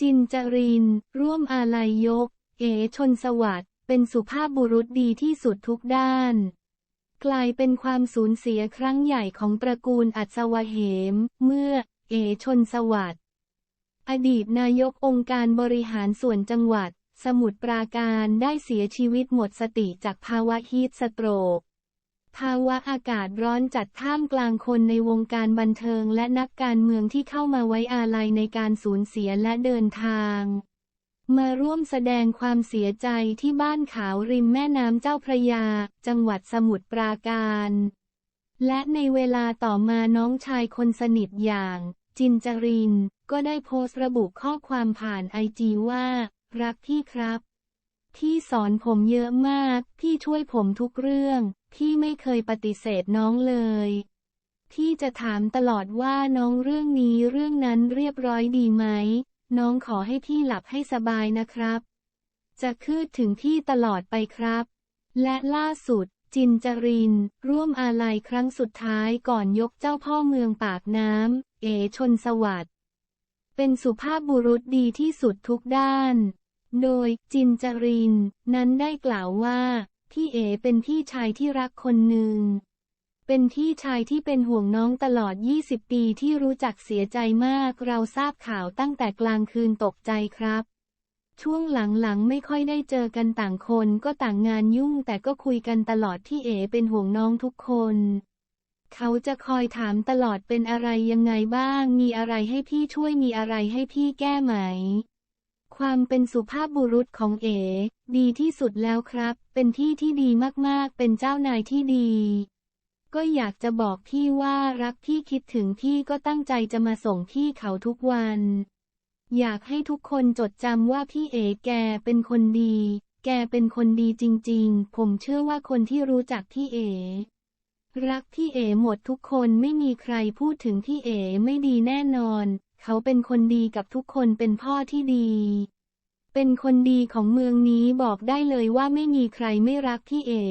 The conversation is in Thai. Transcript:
จินจริน ร่วมอาลัยยก เอชนสวัสดิ์ เป็นสุภาพบุรุษดีที่สุดทุกด้าน กลายเป็นความสูญเสียครั้งใหญ่ของตระกูลอัศวเหม เมื่อ เอชนสวัสดิ์ อดีตนายกองค์การบริหารส่วนจังหวัด สมุทรปราการได้เสียชีวิตหมดสติจากภาวะฮีทสโตรก ภาวะอากาศร้อนจัดท่ามกลางคนในวงการบันเทิงและนักการเมืองที่เข้ามาไว้อาลัยในการสูญเสียและเดินทาง มาร่วมแสดงความเสียใจที่บ้านขาวริมแม่น้ำเจ้าพระยา จังหวัดสมุทรปราการ และในเวลาต่อมาน้องชายคนสนิทอย่าง จินจริน ก็ได้โพสต์ระบุข้อความผ่านไอจีว่า รักพี่ครับพี่สอนผมเยอะมาก พี่ช่วยผมทุกเรื่อง พี่ไม่เคยปฏิเสธน้องเลย พี่จะถามตลอดว่าน้องเรื่องนี้เรื่องนั้นเรียบร้อยดีไหม น้องขอให้พี่หลับให้สบายนะครับ จะคืดถึงพี่ตลอดไปครับ และล่าสุด จินจริน ร่วมอาลัยครั้งสุดท้ายก่อนยกเจ้าพ่อเมืองปากน้ำ เอชนสวัสดิ์เป็นสุภาพบุรุษดีที่สุดทุกด้าน โดยจินจริน นั้นได้กล่าวว่า พี่เอเป็นพี่ชายที่รักคนหนึ่ง เป็นพี่ชายที่เป็นห่วงน้องตลอด 20 ปีที่รู้จักเสียใจมาก เราทราบข่าวตั้งแต่กลางคืนตกใจครับ ช่วงหลังๆไม่ค่อยได้เจอกันต่างคนก็ต่างงานยุ่งแต่ก็คุยกันตลอดที่เอเป็นห่วงน้องทุกคน เขาจะคอยถามตลอดเป็นอะไรยังไงบ้าง มีอะไรให้พี่ช่วยมีอะไรให้พี่แก้ไหม ความเป็นสุภาพบุรุษของเอ๋ ดีที่สุดแล้วครับ เป็นที่ที่ดีมากๆ เป็นเจ้านายที่ดี ก็อยากจะบอกพี่ว่ารักพี่คิดถึงพี่ก็ตั้งใจจะมาส่งพี่เขาทุกวัน อยากให้ทุกคนจดจำว่าพี่เอ๋แกเป็นคนดี แกเป็นคนดีจริงๆ ผมเชื่อว่าคนที่รู้จักพี่เอ๋รักพี่เอ๋หมดทุกคนไม่มีใครพูดถึงพี่เอ๋ไม่ดีแน่นอน เขาเป็นคนดีกับทุกคนเป็นพ่อที่ดี เป็นคนดีของเมืองนี้บอกได้เลยว่าไม่มีใครไม่รักพี่เอ๋